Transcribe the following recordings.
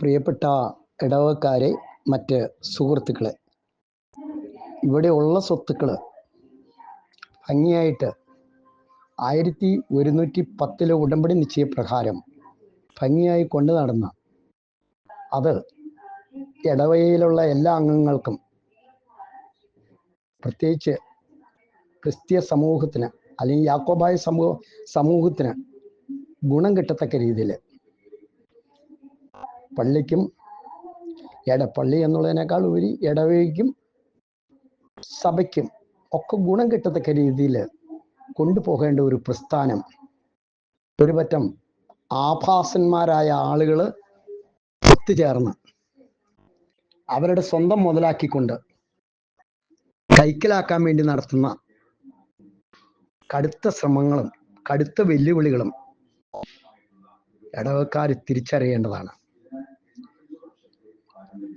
പ്രിയപ്പെട്ട ഇടവക്കാരെ മറ്റ് സുഹൃത്തുക്കളെ. ഇവിടെയുള്ള സ്വത്തുക്കൾ ഭംഗിയായിട്ട് ആയിരത്തി ഒരുന്നൂറ്റി പത്തിലെ ഉടമ്പടി നിശ്ചയപ്രകാരം ഭംഗിയായി കൊണ്ടു നടന്ന അത് ഇടവകയിലുള്ള എല്ലാ അംഗങ്ങൾക്കും പ്രത്യേകിച്ച് ക്രിസ്തീയ സമൂഹത്തിന് അല്ലെങ്കിൽ യാക്കോബായ സമൂഹ സമൂഹത്തിന് ഗുണം കിട്ടത്തക്ക രീതിയിൽ പള്ളിക്കും എടപ്പള്ളി എന്നുള്ളതിനേക്കാൾ ഉപരി ഇടവഴിക്കും സഭയ്ക്കും ഒക്കെ ഗുണം കിട്ടത്തക്ക രീതിയിൽ കൊണ്ടുപോകേണ്ട ഒരു പ്രസ്ഥാനം. ഒരുപറ്റം ആഭാസന്മാരായ ആളുകൾ ഒത്തുചേർന്ന് അവരുടെ സ്വന്തം മുതലാക്കിക്കൊണ്ട് കൈക്കലാക്കാൻ വേണ്ടി നടത്തുന്ന കടുത്ത ശ്രമങ്ങളും കടുത്ത വെല്ലുവിളികളും ഇടവക്കാർ തിരിച്ചറിയേണ്ടതാണ്.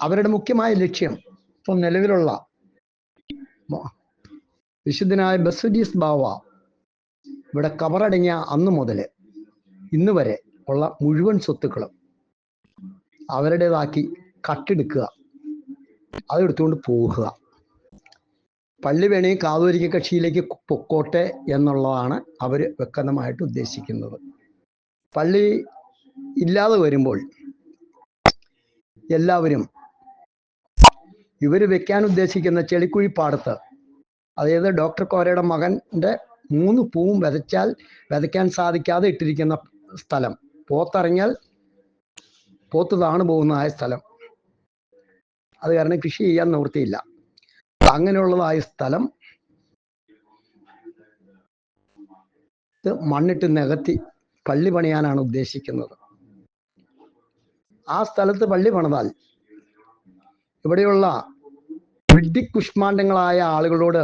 അവരുടെ മുഖ്യമായ ലക്ഷ്യം ഇപ്പം നിലവിലുള്ള വിശുദ്ധനായ ബസുജീസ് ബാവ ഇവിടെ കവറടങ്ങിയ അന്ന് മുതൽ ഇന്ന് വരെ ഉള്ള മുഴുവൻ സ്വത്തുക്കളും അവരുടേതാക്കി കട്ടെടുക്കുക അതെടുത്തുകൊണ്ട് പോകുക പള്ളി വേണേ കാതോലിക്ക കക്ഷിയിലേക്ക് പൊക്കോട്ടെ എന്നുള്ളതാണ് അവർ വ്യക്തമായിട്ട് ഉദ്ദേശിക്കുന്നത്. പള്ളി ഇല്ലാതെ വരുമ്പോൾ എല്ലാവരും ഇവർ വെക്കാൻ ഉദ്ദേശിക്കുന്ന ചെളിക്കുഴിപ്പാടത്ത് അതായത് ഡോക്ടർ കോരയുടെ മകന്റെ മൂന്ന് പൂവും വിതച്ചാൽ വിതയ്ക്കാൻ സാധിക്കാതെ ഇട്ടിരിക്കുന്ന സ്ഥലം. പോത്തിറങ്ങിയാൽ പോത്ത് താണു പോകുന്നതായ സ്ഥലം. അത് കാരണം കൃഷി ചെയ്യാൻ നിവൃത്തിയില്ല. അങ്ങനെയുള്ളതായ സ്ഥലം മണ്ണിട്ട് നികത്തി പള്ളി പണിയാനാണ് ഉദ്ദേശിക്കുന്നത്. ആ സ്ഥലത്ത് പള്ളി പണിതാൽ ഇവിടെയുള്ള വിഡ്ഢിക്കുഷ്മാണ്ഡങ്ങളായ ആളുകളോട്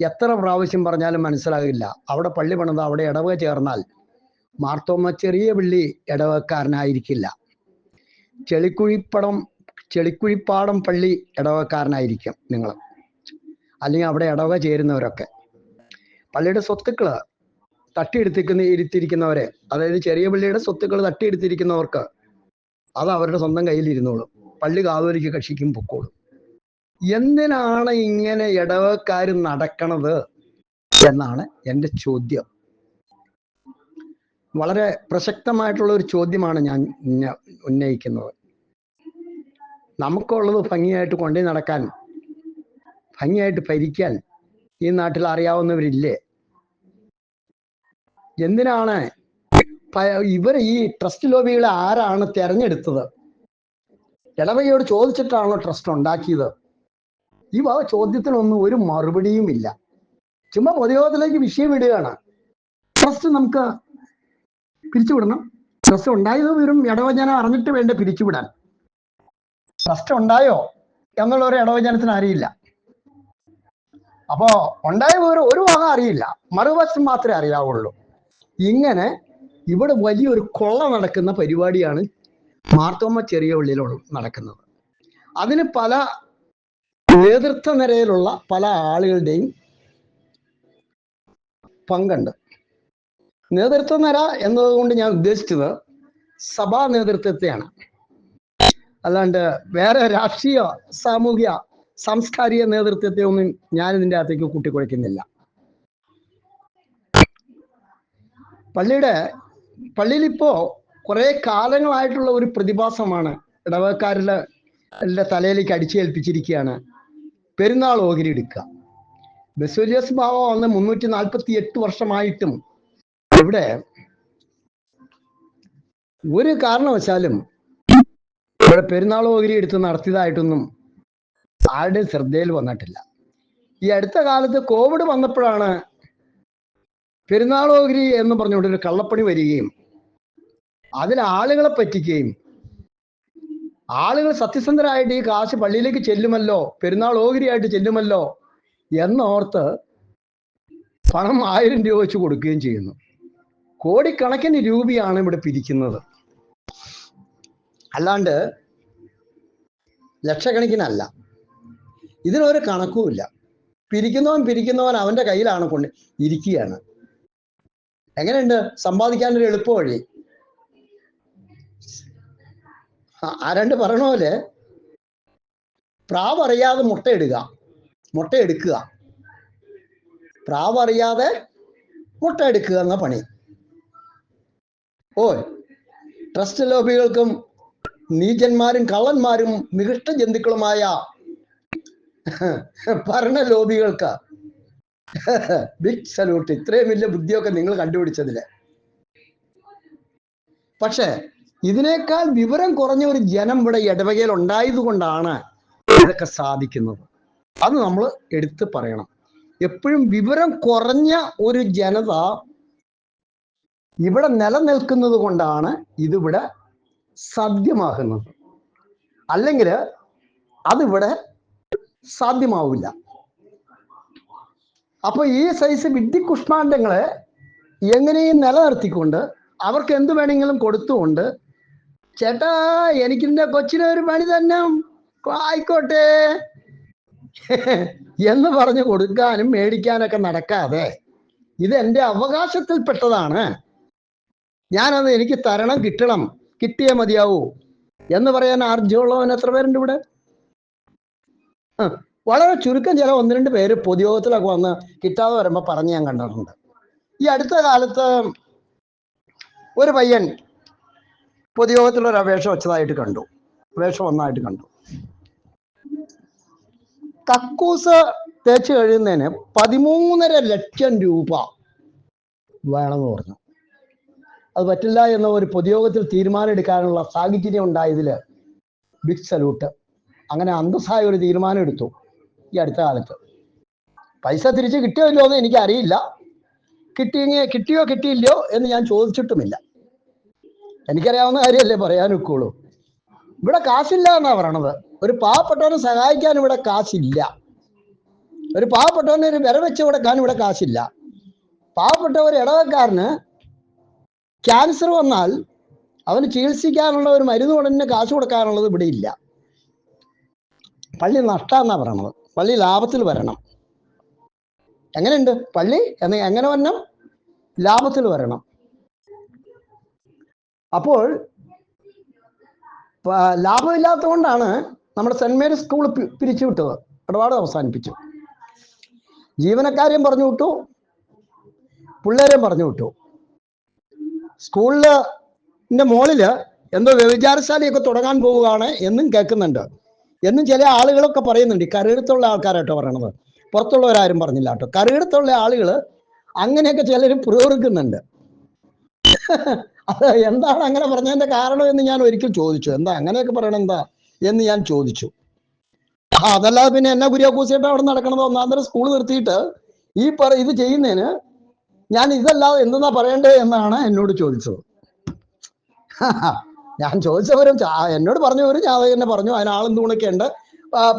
എത്ര പ്രാവശ്യം പറഞ്ഞാലും മനസ്സിലാകില്ല. അവിടെ പള്ളി പണിത അവിടെ ഇടവക ചേർന്നാൽ മാർത്തോമ ചെറിയ പള്ളി ഇടവക്കാരനായിരിക്കില്ല ചെളിക്കുഴിപ്പടം ചെളിക്കുഴിപ്പാടം പള്ളി ഇടവക്കാരനായിരിക്കും നിങ്ങൾ. അല്ലെങ്കിൽ അവിടെ ഇടവക ചേരുന്നവരൊക്കെ. പള്ളിയുടെ സ്വത്തുക്കൾ തട്ടിയെടുത്തിരിക്കുന്ന ഇരുത്തിയിരിക്കുന്നവരെ അതായത് ചെറിയ പള്ളിയുടെ സ്വത്തുക്കൾ തട്ടിയെടുത്തിരിക്കുന്നവർക്ക് അത് അവരുടെ സ്വന്തം കയ്യിലിരുന്നോളും പള്ളി കാതോലിക്ക് കക്ഷിക്കും പൊക്കോളും. എന്തിനാണ് ഇങ്ങനെ ഇടവക്കാർ നടക്കണത് എന്നാണ് എന്റെ ചോദ്യം. വളരെ പ്രസക്തമായിട്ടുള്ള ഒരു ചോദ്യമാണ് ഞാൻ ഉന്നയിക്കുന്നത്. നമുക്കുള്ളത് ഭംഗിയായിട്ട് കൊണ്ടു നടക്കാൻ ഭംഗിയായിട്ട് ഭരിക്കാൻ ഈ നാട്ടിൽ അറിയാവുന്നവരില്ലേ? എന്തിനാണ് ഇവർ ഈ ട്രസ്റ്റ് ലോബികളെ ആരാണ് തെരഞ്ഞെടുത്തത്? ഇടവകയോട് ചോദിച്ചിട്ടാണല്ലോ ട്രസ്റ്റ് ഉണ്ടാക്കിയത്. ഈ വക ചോദ്യത്തിനൊന്നും ഒരു മറുപടിയും ഇല്ല. ചുമ്മാ പൊതുയോഗത്തിലേക്ക് വിഷയം ഇടുകയാണ്. ട്രസ്റ്റ് നമുക്ക് പിരിച്ചുവിടണം. ട്രസ്റ്റ് ഉണ്ടായത് വരും ഇടവചനം അറിഞ്ഞിട്ട് വേണ്ട പിരിച്ചുവിടാൻ. ട്രസ്റ്റ് ഉണ്ടായോ എന്നുള്ള ഒരു ഇടവചനത്തിന് അറിയില്ല. അപ്പോ ഉണ്ടായ വിവരം ഒരു ഭാഗം അറിയില്ല. മറുവശം മാത്രമേ അറിയാവുള്ളൂ. ഇങ്ങനെ ഇവിടെ വലിയൊരു കൊള്ള നടക്കുന്ന പരിപാടിയാണ് മാർത്തോമ്മ ചെറിയ ഉള്ളിലുള്ള നടക്കുന്നത്. അതിന് പല നേതൃത്വ നിരയിലുള്ള പല ആളുകളുടെയും പങ്കുണ്ട്. നേതൃത്വ നിര എന്നതുകൊണ്ട് ഞാൻ ഉദ്ദേശിച്ചത് സഭാ നേതൃത്വത്തെയാണ്. അല്ലാണ്ട് വേറെ രാഷ്ട്രീയ സാമൂഹിക സാംസ്കാരിക നേതൃത്വത്തെ ഒന്നും ഞാൻ ഇതിന്റെ അകത്തേക്ക് കൂട്ടിക്കുഴയ്ക്കുന്നില്ല പള്ളിയുടെ പള്ളിയിൽ ഇപ്പോ കുറെ കാലങ്ങളായിട്ടുള്ള ഒരു പ്രതിഭാസമാണ് ഇടവക്കാരുടെ തലയിലേക്ക് അടിച്ചേൽപ്പിച്ചിരിക്കുകയാണ് പെരുന്നാൾ ഓഹരി എടുക്കുക. ബസോലിയസ് ബാവ വന്ന് മുന്നൂറ്റി നാൽപ്പത്തി എട്ട് വർഷമായിട്ടും ഇവിടെ ഒരു കാരണവശാലും ഇവിടെ പെരുന്നാൾ ഓഹരി എടുത്ത് നടത്തിയതായിട്ടൊന്നും ആരുടെയും ശ്രദ്ധയിൽ വന്നിട്ടില്ല. ഈ അടുത്ത കാലത്ത് കോവിഡ് വന്നപ്പോഴാണ് പെരുന്നാൾ ഓഹരി എന്ന് പറഞ്ഞുകൊണ്ട് ഒരു കള്ളപ്പണി വരികയും അതിൽ ആളുകളെ പറ്റിക്കുകയും ആളുകൾ സത്യസന്ധരായിട്ട് ഈ കാശ് പള്ളിയിലേക്ക് ചെല്ലുമല്ലോ പെരുന്നാൾ ഓഹരിയായിട്ട് ചെല്ലുമല്ലോ എന്നോർത്ത് പണം ആയിരം രൂപ വെച്ച് കൊടുക്കുകയും ചെയ്യുന്നു. കോടിക്കണക്കിന് രൂപയാണ് ഇവിടെ പിരിക്കുന്നത്. അല്ലാണ്ട് ലക്ഷക്കണക്കിനല്ല. ഇതിനൊരു കണക്കുമില്ല പിരിക്കുന്നവൻ പിരിക്കുന്നവൻ അവന്റെ കയ്യിലാണ് കൊണ്ട് ഇരിക്കുകയാണ്. എങ്ങനെയുണ്ട്? സമ്പാദിക്കാനൊരു എളുപ്പ വഴി ആരാണ്ട് പറയണ പോലെ പ്രാവറിയാതെ മുട്ടയിടുക മുട്ടയെടുക്കുക പ്രാവറിയാതെ മുട്ട എടുക്കുക എന്ന പണി. ഓ ട്രസ്റ്റ് ലോബികൾക്കും നീചന്മാരും കള്ളന്മാരും നികൃഷ്ട ജന്തുക്കളുമായ ഭരണ ലോബികൾക്ക് ബിഗ് സല്യൂട്ട് ഇത്രയും വലിയ ബുദ്ധിയൊക്കെ നിങ്ങൾ കണ്ടുപിടിച്ചതിൽ. പക്ഷേ ഇതിനേക്കാൾ വിവരം കുറഞ്ഞ ഒരു ജനം ഇവിടെ ഇടവകയിൽ ഉണ്ടായതുകൊണ്ടാണ് ഇതൊക്കെ സാധിക്കുന്നത്. അത് നമ്മൾ എടുത്തു പറയണം. എപ്പോഴും വിവരം കുറഞ്ഞ ഒരു ജനത ഇവിടെ നിലനിൽക്കുന്നത് കൊണ്ടാണ് ഇതിവിടെ സാധ്യമാകുന്നത്. അല്ലെങ്കിൽ അതിവിടെ സാധ്യമാവില്ല. അപ്പൊ ഈ സൈസ് വിഡ്ഢിക്കുഷ്മാണ്ഡങ്ങളെ എങ്ങനെയും നിലനിർത്തിക്കൊണ്ട് അവർക്ക് എന്ത് വേണമെങ്കിലും കൊടുത്തുകൊണ്ട് ചേട്ടാ എനിക്കിന്റെ കൊച്ചിനെ ഒരു പണി തന്നെ ആയിക്കോട്ടെ. എന്ന് പറഞ്ഞു കൊടുക്കാനും മേടിക്കാനൊക്കെ നടക്കാതെ ഇത് എന്റെ അവകാശത്തിൽപ്പെട്ടതാണ്. ഞാനത് എനിക്ക് തരണം കിട്ടണം കിട്ടിയേ മതിയാവൂ. എന്ന് പറയാൻ ആർജവുള്ളവൻ എത്ര പേരുണ്ട് ഇവിടെ? വളരെ ചുരുക്കം ചില ഒന്ന് രണ്ട് പേര് പൊതുയോഗത്തിലൊക്കെ വന്ന് കിട്ടാതെ വരുമ്പോൾ പറഞ്ഞ് ഞാൻ കണ്ടിട്ടുണ്ട്. ഈ അടുത്ത കാലത്ത് ഒരു പയ്യൻ പൊതുയോഗത്തിൽ ഒരു അപേക്ഷ വെച്ചതായിട്ട് കണ്ടു. അപേക്ഷ ഒന്നായിട്ട് കണ്ടു. കക്കൂസ് തേച്ച് കഴിയുന്നതിന് പതിമൂന്നര ലക്ഷം രൂപ വേണമെന്ന് പറഞ്ഞു. അത് പറ്റില്ല എന്ന ഒരു പൊതുയോഗത്തിൽ തീരുമാനം എടുക്കാനുള്ള സാഹചര്യം ഉണ്ടായതിൽ ബിഗ് സല്യൂട്ട് അങ്ങനെ അന്തസ്സായ ഒരു തീരുമാനം എടുത്തു ഈ അടുത്ത കാലത്ത്. പൈസ തിരിച്ച് കിട്ടിയോ ഇല്ലയോ എന്ന് എനിക്കറിയില്ല. കിട്ടിയെങ്കിൽ കിട്ടിയോ കിട്ടിയില്ലയോ എന്ന് ഞാൻ ചോദിച്ചിട്ടുമില്ല. എനിക്കറിയാവുന്ന കാര്യമല്ലേ പറയാൻ ഒക്കുള്ളൂ ഇവിടെ കാശില്ല എന്നാ പറയണത്. ഒരു പാവപ്പെട്ടവനെ സഹായിക്കാൻ ഇവിടെ കാശില്ല. ഒരു പാവപ്പെട്ടവനെ ഒരു വില വെച്ച് കൊടുക്കാൻ ഇവിടെ കാശില്ല. പാവപ്പെട്ട ഒരു ഇടവക്കാരന് ക്യാൻസർ വന്നാൽ അവന് ചികിത്സിക്കാനുള്ള ഒരു മരുന്ന് ഉടനെ കാശ് കൊടുക്കാനുള്ളത് ഇവിടെ ഇല്ല. പള്ളി നഷ്ടാന്നാ പറയണത്. പള്ളി ലാഭത്തിൽ വരണം. എങ്ങനെയുണ്ട്? പള്ളി എങ്ങനെ വരണം? ലാഭത്തിൽ വരണം. അപ്പോൾ ലാഭമില്ലാത്തത് കൊണ്ടാണ് നമ്മുടെ സെന്റ് മേരീസ് സ്കൂൾ പിരിച്ചു വിട്ടത്. ഇടപാട് അവസാനിപ്പിച്ചു. ജീവനക്കാരെയും പറഞ്ഞു വിട്ടു. പിള്ളേരെയും പറഞ്ഞു വിട്ടു. സ്കൂളിലെ മോളിൽ എന്തോ വ്യഭിചാരശാലയൊക്കെ തുടങ്ങാൻ പോവുകയാണ് എന്നും കേൾക്കുന്നുണ്ട്. എന്നും ചില ആളുകളൊക്കെ പറയുന്നുണ്ട്. ഈ കരയിടത്തുള്ള ആൾക്കാരായിട്ടോ പറയണത്. പുറത്തുള്ളവരാരും പറഞ്ഞില്ല കേട്ടോ. കരയിടത്തുള്ള ആളുകൾ അങ്ങനെയൊക്കെ ചിലർ പ്രയോഗിക്കുന്നുണ്ട് അത് എന്താണ് അങ്ങനെ പറഞ്ഞതിന്റെ കാരണം എന്ന് ഞാൻ ഒരിക്കൽ ചോദിച്ചു. എന്താ അങ്ങനെയൊക്കെ പറയണ എന്താ എന്ന് ഞാൻ ചോദിച്ചു. അതല്ലാതെ പിന്നെ എന്നാ കുര്യാക്കൂസിയായിട്ട് അവിടെ നടക്കണത് ഒന്നാം തരം സ്കൂൾ നിർത്തിയിട്ട് ഈ പറ ഇത് ചെയ്യുന്നതിന് ഞാൻ ഇതല്ലാതെ എന്തെന്നാ പറയണ്ടേ എന്നാണ് എന്നോട് ചോദിച്ചത്. ഞാൻ ചോദിച്ചവരും എന്നോട് പറഞ്ഞവരും ഞാൻ തന്നെ പറഞ്ഞു അതിന് ആളും തൂണൊക്കെ ഉണ്ട്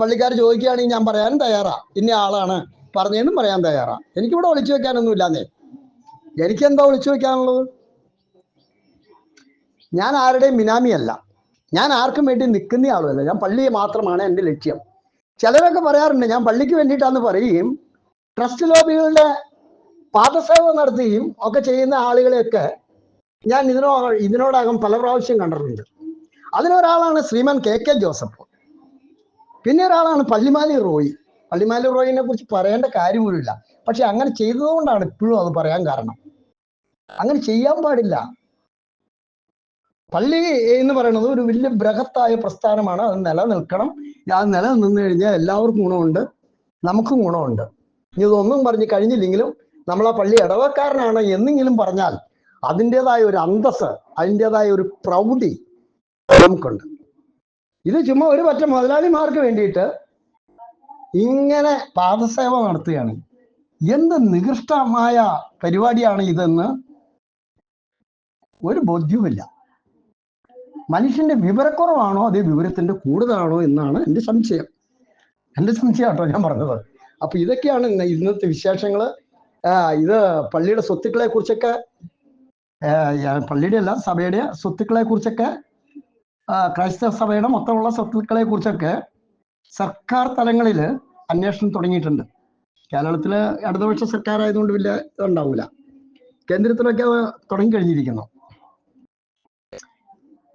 പള്ളിക്കാർ ചോദിക്കുകയാണെങ്കിൽ ഞാൻ പറയാനും തയ്യാറാ. ഇന്ന ആളാണ് പറഞ്ഞതെന്നും പറയാൻ തയ്യാറാ. എനിക്കിവിടെ ഒളിച്ചു വെക്കാനൊന്നും ഇല്ലാന്നേ എനിക്കെന്താ ഒളിച്ചു വെക്കാനുള്ളത്? ഞാൻ ആരുടെയും ബിനാമിയല്ല ഞാൻ ആർക്കും വേണ്ടി നിൽക്കുന്ന ആളുമല്ല. ഞാൻ പള്ളിയെ മാത്രമാണ് എന്റെ ലക്ഷ്യം. ചിലരൊക്കെ പറയാറുണ്ട് ഞാൻ പള്ളിക്ക് വേണ്ടിയിട്ടാന്ന് പറയുകയും ട്രസ്റ്റ് ലോബികളുടെ പാദസേവ നടത്തുകയും ഒക്കെ ചെയ്യുന്ന ആളുകളെയൊക്കെ ഞാൻ ഇതിനോ ഇതിനോടകം പല പ്രാവശ്യം കണ്ടിട്ടുണ്ട്. അതിലൊരാളാണ് ശ്രീമാൻ കെ കെ ജോസഫ്. പിന്നെ ഒരാളാണ് പള്ളിമാലി റോയി. പള്ളിമാലി റോയിനെ കുറിച്ച് പറയേണ്ട കാര്യമൊന്നുമില്ല പക്ഷെ അങ്ങനെ ചെയ്തതുകൊണ്ടാണ് ഇപ്പോഴും അത് പറയാൻ കാരണം. അങ്ങനെ ചെയ്യാൻ പാടില്ല. പള്ളി എന്ന് പറയുന്നത് ഒരു വലിയ ബൃഹത്തായ പ്രസ്ഥാനമാണ്. അത് നിലനിൽക്കണം. അത് നിലനിന്ന് കഴിഞ്ഞാൽ എല്ലാവർക്കും ഗുണമുണ്ട്. നമുക്കും ഗുണമുണ്ട്. ഇതൊന്നും പറഞ്ഞ് കഴിഞ്ഞില്ലെങ്കിലും നമ്മൾ ആ പള്ളി ഇടവക്കാരനാണ് എന്നെങ്കിലും പറഞ്ഞാൽ അതിന്റെതായ ഒരു അന്തസ് അതിന്റെതായ ഒരു പ്രൗഢി നമുക്കുണ്ട്. ഇത് ചുമ്മാ ഒരു പറ്റം മുതലാളിമാർക്ക് വേണ്ടിയിട്ട് ഇങ്ങനെ പാദസേവ നടത്തുകയാണ്. എന്ത് നികൃഷ്ടമായ പരിപാടിയാണ് ഇതെന്ന് ഒരു ബോധ്യവുമില്ല. മനുഷ്യന്റെ വിവരക്കുറവാണോ അതേ വിവരത്തിന്റെ കൂടുതലാണോ എന്നാണ് എന്റെ സംശയം. എന്റെ സംശയം കേട്ടോ ഞാൻ പറഞ്ഞത്. അപ്പൊ ഇതൊക്കെയാണ് ഇന്ന് ഇന്നത്തെ വിശേഷങ്ങൾ. ആ, ഇത് പള്ളിയുടെ സ്വത്തുക്കളെ കുറിച്ചൊക്കെ പള്ളിയുടെ അല്ല സഭയുടെ സ്വത്തുക്കളെ കുറിച്ചൊക്കെ ക്രൈസ്തവ സഭയുടെ മൊത്തമുള്ള സ്വത്തുക്കളെ കുറിച്ചൊക്കെ സർക്കാർ തലങ്ങളിൽ അന്വേഷണം തുടങ്ങിയിട്ടുണ്ട്. കേരളത്തിൽ ഇടതുപക്ഷ സർക്കാർ ആയതുകൊണ്ട് വലിയ ഇതുണ്ടാവൂല. കേന്ദ്രത്തിലൊക്കെ അത് തുടങ്ങിക്കഴിഞ്ഞിരിക്കുന്നു.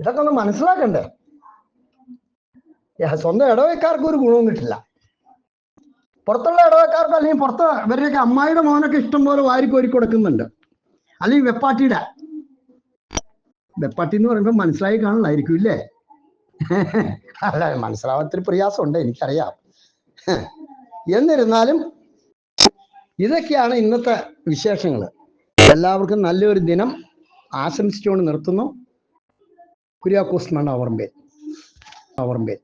ഇതൊക്കെ ഒന്ന് മനസ്സിലാക്കണ്ടേ? സ്വന്തം ഇടവക്കാർക്ക് ഒരു ഗുണവും കിട്ടില്ല. പുറത്തുള്ള ഇടവക്കാർക്ക് അല്ലെങ്കിൽ പുറത്ത് ഇവരുടെയൊക്കെ അമ്മായിയുടെ മോനൊക്കെ ഇഷ്ടം പോലെ വാരിക്കോരി കൊടുക്കുന്നുണ്ട്. അല്ലെങ്കിൽ വെപ്പാട്ടിയുടെ. വെപ്പാട്ടി എന്ന് പറയുമ്പോൾ മനസ്സിലായി കാണില്ലായിരിക്കും ഇല്ലേ? അല്ല മനസ്സിലാവാത്തൊരു പ്രയാസമുണ്ട് എനിക്കറിയാം. എന്നിരുന്നാലും ഇതൊക്കെയാണ് ഇന്നത്തെ വിശേഷങ്ങൾ എല്ലാവർക്കും നല്ലൊരു ദിനം ആശംസിച്ചുകൊണ്ട് നിർത്തുന്നു. குரியாக்கோஸ் நான் அவரம்பேன் அவரம்பேன்